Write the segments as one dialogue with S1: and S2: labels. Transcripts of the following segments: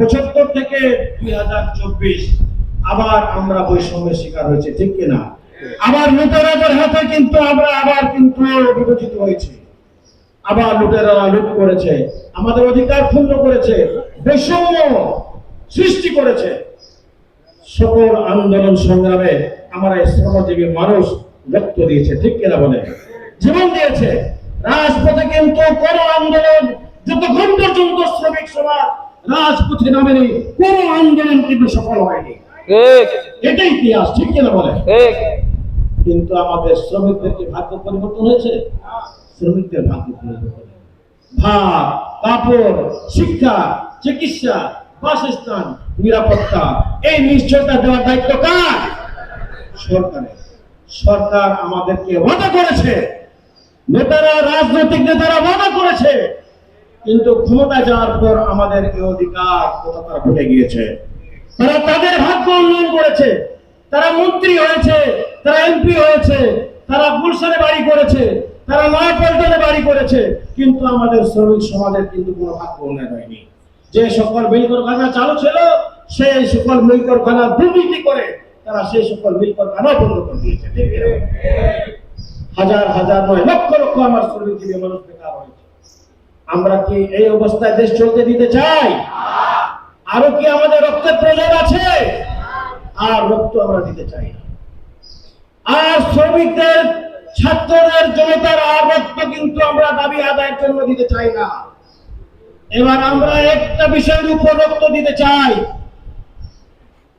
S1: পঁচাত্তর থেকে দুই হাজার চব্বিশ। আবার আমরা বৈষম্যের শিকার হয়েছে, ঠিক কিনা? আবার লুটেরাদের হাতে কিন্তু আমরা আবার কিন্তু বিবেচিত হয়েছি। আবার লুটেরারা লুট করেছে, আমাদের অধিকার ক্ষুণ্ণ করেছে, বৈষম্য সৃষ্টি করেছে। সকল আন্দোলন সংগ্রামে আমরা শ্রমজীবী মানুষ রক্ত দিয়েছে, ঠিক কিনা বলে? জীবন দিয়েছে। রাজপথে কিন্তু কোন আন্দোলন যতক্ষণ পর্যন্ত শ্রমিক সমাজ রাজপথে নামেনি কোন আন্দোলন কিন্তু সফল হয়নি। এটাই ইতিহাস ঠিক কিনা বলে কিন্তু আমাদের শ্রমিকদের কি ভাগ্য পরিবর্তন হয়েছে? শ্রমিকদের ভাগ্য পরিবর্তন ভাত কাপড় শিক্ষা চিকিৎসা বাসস্থান নিরাপত্তা এই নিশ্চয়তা দেওয়ার দায়িত্ব কার? সরকারের। সরকার আমাদেরকে ওয়াদা করেছে। নেতারা রাজনৈতিক নেতারা ওয়াদা করেছে। কিন্তু ক্ষমতা যাওয়ার পর আমাদের এই অধিকার কোথা তারা ভুলে গিয়েছে? তারা তাদের ভাগ্য উন্নয়ন করেছে। তারা মন্ত্রী হয়েছে, তারা এমপি হয়েছে, তারা গুলশানে বাড়ি করেছে, তারা নয়াপল্টনে বাড়ি করেছে। কিন্তু আমাদের শ্রমিক সমাজের কিন্তু কোনো ভাগ্য উন্নয়ন হয়নি। যে সকল মিল কারখানা চালু ছিল, সেই সকল মিল কারখানা দুর্নীতি করে তারা সেই সকল মিল কারখানা বন্ধ করে দিয়েছে? হাজার হাজার নয়, লক্ষ লক্ষ আমার শ্রমিকজীবী মানুষ বেকার হয়েছে। আমরা কি এই অবস্থায় দেশ চলতে দিতে চাই? আরও কি আমাদের রক্তের প্রয়োজন আছে? আর রক্ত আমরা দিতে চাই আর শ্রমিকদের, ছাত্রদের, জনতার আর রক্ত কিন্তু আমরা দাবি আদায়ের জন্য দিতে চাই না। এবার আমরা একটা বিষয়ের উপর রক্ত দিতে চাই।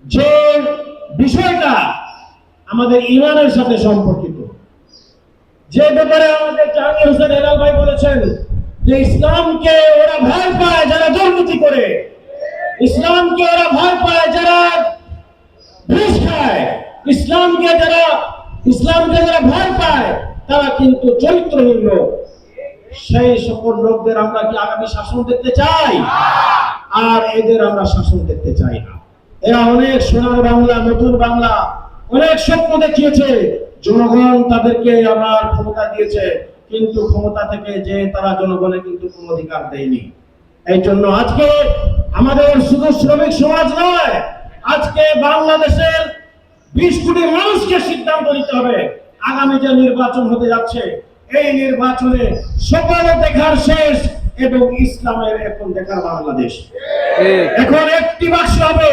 S1: যে বিষয়টা আমাদের ইমানের সাথে সম্পর্কিত। যে ব্যাপারে আমাদের জাহাঙ্গীর হোসেন হেলাল ভাই বলেছেন যে ইসলামকে ওরা ভয় পায় যারা দুর্নীতি করে। ইসলামকে ওরা ভয় পায় যারা ঘুষ খায়। ইসলামকে যারা ইসলামকে যারা ভয় পায়, তারা কিন্তু চরিত্রহীন লোক। সেই সকল লোকদের আমরা কি আগামী শাসন দেখতে চাই? আর এদের আমরা শাসন দেখতে চাই না। এরা অনেক সোনার বাংলা নতুন বাংলা, অনেক স্বপ্ন দেখিয়েছে। জনগণ তাদেরকে আমার ক্ষমতা দিয়েছে। কিন্তু ক্ষমতা থেকে যে তারা জনগণের কিন্তু কোনো অধিকার দেয়নি। এই জন্য আজকে আমাদের শুধু শ্রমিক সমাজ নয়, আজকে বাংলাদেশের বিশ কোটি মানুষকে সিদ্ধান্ত নিতে হবে। আগামী যে নির্বাচন হতে যাচ্ছে, এই নির্বাচনে সকল দেখার শেষ এবং ইসলামের এখন দেখার বাংলাদেশ। এখন একটি বাক্স হবে,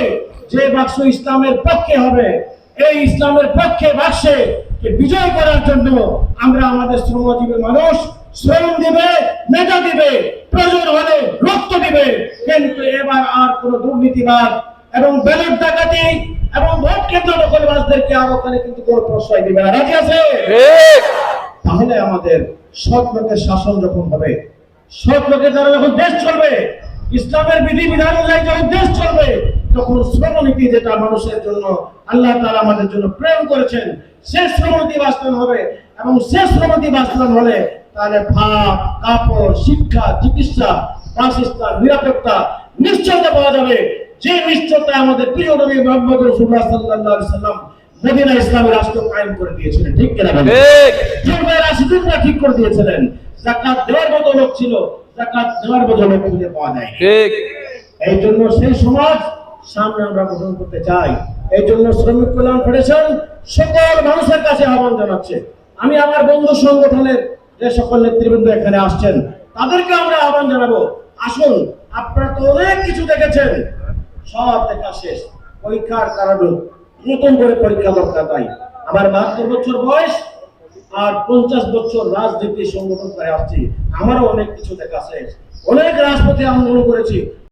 S1: যে বাক্স ইসলামের পক্ষে হবে। এই ইসলামের পক্ষে বাক্সে বিজয় করার জন্য আমরা আমাদের শ্রমজীবী মানুষ শ্রম দিবে মেধা দিবে প্রয়োজন হলে রক্ত দিবে। কিন্তু এবার আর কোন দুর্নীতিবাদ এবং ব্যালট ডাকাতি এবং ভোট কেন্দ্র দখলবাজদেরকে আর ওখানে কিন্তু কোনো প্রশ্রয় দিবে না। রাজি আছে? তাহলে আমাদের সৎ লোকের শাসন যখন হবে সৎ লোকের দ্বারা যখন দেশ চলবে ইসলামের বিধি বিধান অনুযায়ী যখন দেশ চলবে তখন শ্রমনীতি যেটা মানুষের জন্য আল্লাহ তাআলা আমাদের জন্য প্রেম করেছেন সে শ্রমনীতি বাস্তবায়ন হবে এবং সে শ্রমনীতি বাস্তবায়ন হলে তাহলে ভাত কাপড় শিক্ষা চিকিৎসা বাসস্থান নিরাপত্তা নিশ্চয়তা পাওয়া যাবে। যে নিশ্চয়তা আমাদের প্রিয় নবী মোহাম্মদ রাসূলুল্লাহ সাল্লাল্লাহু আলাইহি সাল্লাম মদিনা ইসলামী রাষ্ট্র কায়েম করে দিয়েছিলেন ঠিক কিনা? রাশিদুল্লাহ ঠিক। করে দিয়েছিলেন জাকাত দেওয়ার মতো লোক ছিল জাকাত দেওয়ার মতো লোক খুঁজে পাওয়া যায়
S2: ঠিক।
S1: এই জন্য সেই সমাজ সামনে আমরা গঠন করতে চাই। এই জন্য শ্রমিক কল্যাণ ফেডারেশন সকল মানুষের কাছে আহ্বান জানাচ্ছে। আমি আমার বন্ধু সংগঠনের যে সকল নেতৃবৃন্দ এখানে আসছেন, তাদেরকে আমরা আহ্বান জানাব। আসুন, আপনারা তো অনেক কিছু দেখেছেন। সব দেখা শেষ। পরীক্ষার কারণে নতুন করে পরীক্ষা দরকার নাই। আমার বাহাত্তর বছর বয়স আর পঞ্চাশ বছর রাজনীতি সংগঠন করে আসছি। আমারও অনেক কিছু দেখা শেষ। অনেক রাজপথে আন্দোলন করেছি।